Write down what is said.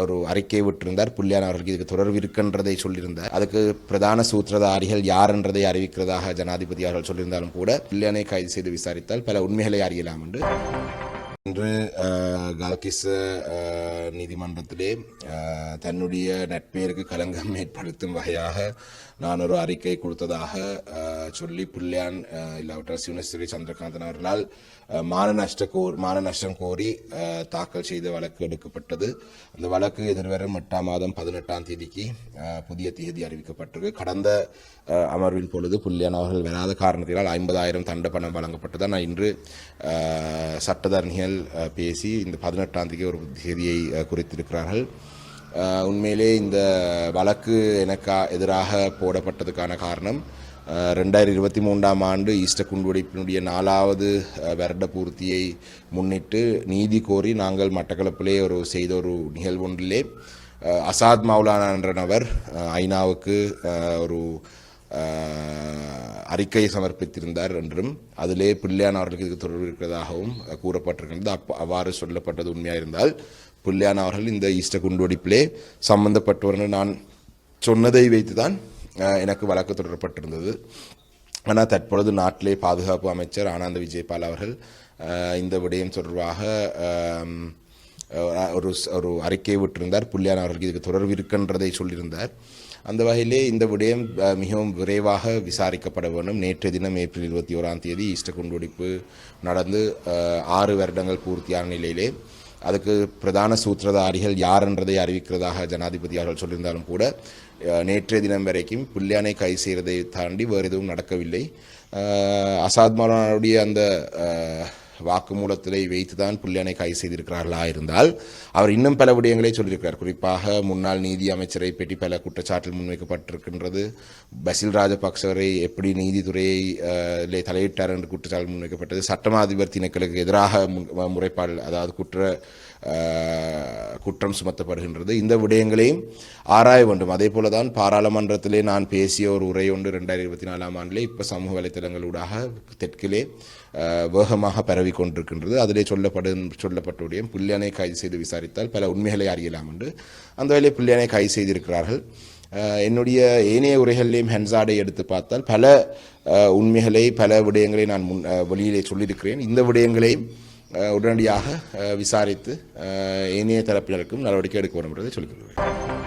ஒரு அறிக்கை விட்டிருந்தார். புல்லியான் அவர்களுக்கு இதுக்கு தொடர்பு இருக்கின்றதை சொல்லியிருந்தார். அதுக்கு பிரதான சூத்திரதாரிகள் யார் என்றதை அறிவிக்கிறதாக ஜனாதிபதி அவர்கள் சொல்லியிருந்தாலும் கூட புல்லியானை கைது செய்து விசாரித்தால் பல உண்மைகளை அறியலாம் என்று. இன்று கல்கிஸ் நீதிமன்றத்திலே தன்னுடைய நட்பேருக்கு கலங்கம் ஏற்படுத்தும் வகையாக நான் ஒரு அறிக்கை கொடுத்ததாக சொல்லி புல்லியான் இல்லாவிட்டால் சிவனஸ்ரீ சந்திரகாந்தன் அவர்களால் அஹ், மான நஷ்ட கோர் மான நஷ்டம் கோரி தாக்கல் செய்த வழக்கு எடுக்கப்பட்டது அந்த வழக்கு எதிர்வரும் எட்டாம் மாதம் பதினெட்டாம் தேதிக்கு புதிய தேதி அறிவிக்கப்பட்டிருக்கு கடந்த அமர்வின் பொழுது புல்லியான் அவர்கள் வராத காரணத்தினால் ஐம்பதாயிரம் தண்ட பணம் வழங்கப்பட்டது நான் இன்று சட்டத்தரணிகள் பேசி இந்த பதினெட்டாம் தேதி ஒரு தேதியை குறித்திருக்கிறார்கள் உண்மையிலே இந்த வழக்கு எனக்கு எதிராக போடப்பட்டதுக்கான காரணம் ரெண்டாயிரத்தி இருபத்தி மூன்றாம் ஆண்டு ஈஸ்டர் குண்டுவெடிப்பினுடைய நாலாவது வருட பூர்த்தியை முன்னிட்டு நீதி கோரி நாங்கள் மட்டக்களப்பிலே ஒரு செய்த ஒரு நிகழ்வு ஒன்றிலே அசாத் மௌலானா என்ற நபர் ஐநாவுக்கு ஒரு அறிக்கையை அறிக்கை சமர்ப்பித்திருந்தார் என்றும் அதிலே பிள்ளையான் அவர்களுக்கு இதுக்கு தொடர்பு இருக்கிறதாகவும் கூறப்பட்டிருக்கின்றது அப்போ அவ்வாறு சொல்லப்பட்டது உண்மையாக இருந்தால் பிள்ளையான் அவர்கள் இந்த ஈஸ்டர் குண்டுவெடிப்பிலே சம்பந்தப்பட்டவர்கள் நான் சொன்னதை வைத்து தான் எனக்கு வழக்கு தொடரப்பட்டிருந்தது. ஆனால் தற்பொழுது நாட்டிலே பாதுகாப்பு அமைச்சர் ஆனந்த விஜயபால் அவர்கள் இந்த விடயம் தொடர்பாக ஒரு ஒரு அறிக்கையை விட்டிருந்தார். புள்ளியான அவர்களுக்கு இதுக்கு தொடர்பு இருக்கின்றதை சொல்லியிருந்தார். அந்த வகையிலே இந்த விடயம் மிகவும் விரைவாக விசாரிக்கப்பட வேண்டும். நேற்றைய தினம் ஏப்ரல் இருபத்தி ஓராம் தேதி ஈஸ்டர் குண்டுவெடிப்பு நடந்து ஆறு வருடங்கள் பூர்த்தியான நிலையிலே அதுக்கு பிரதான சூத்திரதாரிகள் யார் என்றதை அறிவிக்கிறதாக ஜனாதிபதி அவர்கள் சொல்லியிருந்தாலும் கூட நேற்றைய தினம் வரைக்கும் புல்லியானை கை செய்கிறதை தாண்டி வேறு எதுவும் நடக்கவில்லை. அசாத் மௌலானாவுடைய அந்த வாக்குமூலத்திலே வைத்து வைத்துதான் புல்லியானை கைது செய்திருக்கிறார்களா இருந்தால் அவர் இன்னும் பல விடயங்களை சொல்லியிருக்கிறார். குறிப்பாக முன்னாள் நீதி அமைச்சரை பற்றி பல குற்றச்சாட்டில் முன்வைக்கப்பட்டிருக்கின்றது. பசில் ராஜபக்சவரை எப்படி நீதித்துறையை தலையிட்டார் என்று குற்றச்சாட்டு முன்வைக்கப்பட்டது. சட்டமா அதிபர் திணைக்களுக்கு எதிராக முறைப்பாடு அதாவது குற்ற குற்றம் சுமத்தப்படுகின்றது. இந்த விடயங்களையும் ஆராய வேண்டும். அதே போல தான் பாராளுமன்றத்திலே நான் பேசிய ஒரு உரை ஒன்று ரெண்டாயிரத்தி இருபத்தி நாலாம் ஆண்டிலே இப்போ சமூக வலைத்தளங்களூடாக தெற்கிலே வேகமாக பரவி கொண்டிருக்கின்றது. அதிலே சொல்லப்படும் சொல்லப்பட்டுடைய விடயம் புல்லியானை கைது செய்து விசாரித்தால் பல உண்மைகளை அறியலாம் என்று அந்த வேலையை புல்லியானை கைது செய்திருக்கிறார்கள். என்னுடைய ஏனைய உரைகளிலேயும் ஹென்சாடை எடுத்து பார்த்தால் பல உண்மைகளை பல விடயங்களை நான் முன் வெளியிலே சொல்லியிருக்கிறேன். இந்த விடயங்களையும் உடனடியாக விசாரித்து இணைய ஏனைய தரப்பினருக்கும் நடவடிக்கை எடுக்க வேண்டும் என்பதை சொல்லிக்கொள்கிறேன்